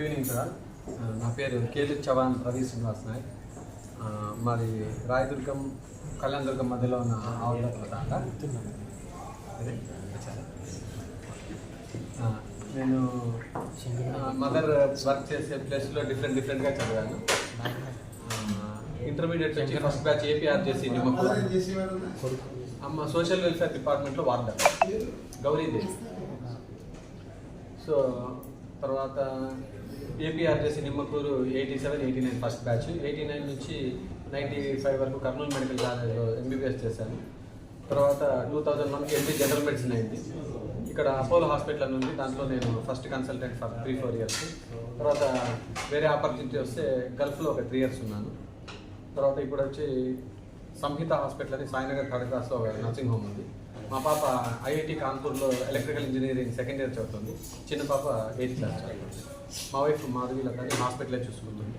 Good evening sir నా పేరు కేలు చవాన్ రవి శ్రీనివాస్ నాయక్. ఆ, మాది రాయదుర్గం కళ్యాణదుర్గం మధ్యలో ఉన్న ఆవుల దాకా? ఆ, నేను మదర్ వర్క్ చేసే ప్లేస్లో డిఫరెంట్ డిఫరెంట్గా చదివాను. ఇంటర్మీడియట్ వచ్చి ఫస్ట్ బ్యాచ్ ఏపీఆర్ చేసి అమ్మ సోషల్ వెల్ఫేర్ డిపార్ట్మెంట్లో వార్డర్ గౌరీదేవి. సో తర్వాత APRJC Nimmakuru eighty seven eighty nine first batch eighty nine నుంచి నైంటీ ఫైవ్ వరకు కర్నూలు మెడికల్ కాలేజ్లో ఎంబీబీఎస్ చేశాను. తర్వాత టూ థౌజండ్ వన్కి ఎంపీ జనరల్ మెడిసిన్ అయింది. ఇక్కడ అపోలో హాస్పిటల్ ఉంది. దాంట్లో నేను first consultant for three four years తర్వాత వేరే ఆపర్చునిటీ వస్తే గల్ఫ్లో ఒక త్రీ ఇయర్స్ ఉన్నాను. తర్వాత ఇప్పుడు వచ్చి సంహిత హాస్పిటల్ అని సాయినగర్ థర్డ్ ఒక నర్సింగ్ హోమ్ ఉంది. మా పాప ఐఐటి కాన్పూర్లో ఎలక్ట్రికల్ ఇంజనీరింగ్ సెకండ్ ఇయర్ చదువుతుంది. చిన్న పాప ఎయిత్ క్లాస్ చదువుతుంది మా వైఫ్ మాధవి లత హాస్పిటలే చూసుకుంటుంది.